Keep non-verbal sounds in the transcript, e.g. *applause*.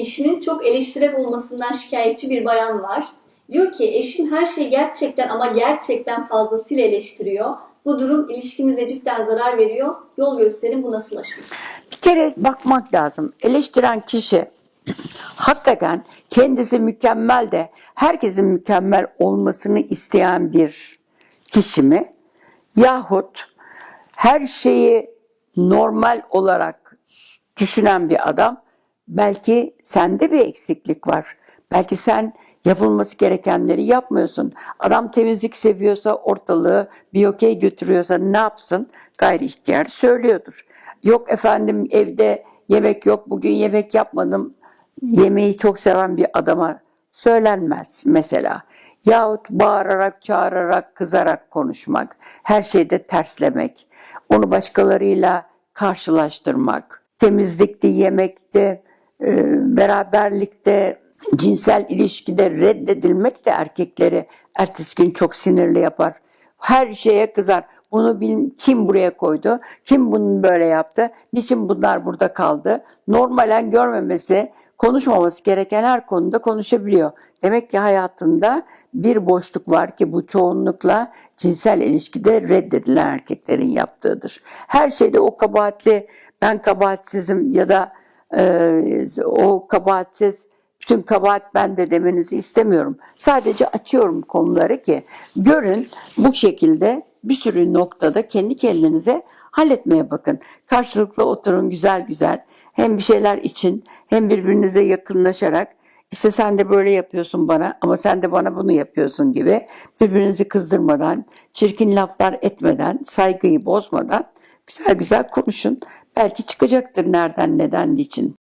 Eşinin çok eleştire bulmasından şikayetçi bir bayan var. Diyor ki eşim her şeyi gerçekten ama gerçekten fazlasıyla eleştiriyor. Bu durum ilişkimize cidden zarar veriyor. Yol gösterin bu nasıl aşılır? Bir kere bakmak lazım. Eleştiren kişi *clears throat* hakikaten kendisi mükemmel de herkesin mükemmel olmasını isteyen bir kişi mi? Yahut her şeyi normal olarak düşünen bir adam belki sende bir eksiklik var. Belki sen yapılması gerekenleri yapmıyorsun. Adam temizlik seviyorsa ortalığı bir okey götürüyorsa ne yapsın? Gayri ihtiyar söylüyordur. Yok efendim evde yemek yok bugün yemek yapmadım. Yemeği çok seven bir adama söylenmez mesela. Yahut bağırarak, çağırarak, kızarak konuşmak, her şeyde terslemek, onu başkalarıyla karşılaştırmak, temizlikte, yemekte, e, beraberlikte, cinsel ilişkide reddedilmek de erkekleri ertesi gün çok sinirli yapar. Her şeye kızar. Bunu bil, kim buraya koydu? Kim bunu böyle yaptı? Niçin bunlar burada kaldı? Normalen görmemesi, konuşmaması gereken her konuda konuşabiliyor. Demek ki hayatında bir boşluk var ki bu çoğunlukla cinsel ilişkide reddedilen erkeklerin yaptığıdır. Her şeyde o kabahatli ben kabahatsizim ya da e, o kabahatsiz bütün kabahat bende demenizi istemiyorum. Sadece açıyorum konuları ki görün bu şekilde bir sürü noktada kendi kendinize halletmeye bakın. Karşılıklı oturun güzel güzel hem bir şeyler için hem birbirinize yakınlaşarak işte sen de böyle yapıyorsun bana ama sen de bana bunu yapıyorsun gibi birbirinizi kızdırmadan, çirkin laflar etmeden, saygıyı bozmadan güzel güzel konuşun. Belki çıkacaktır nereden, neden, niçin.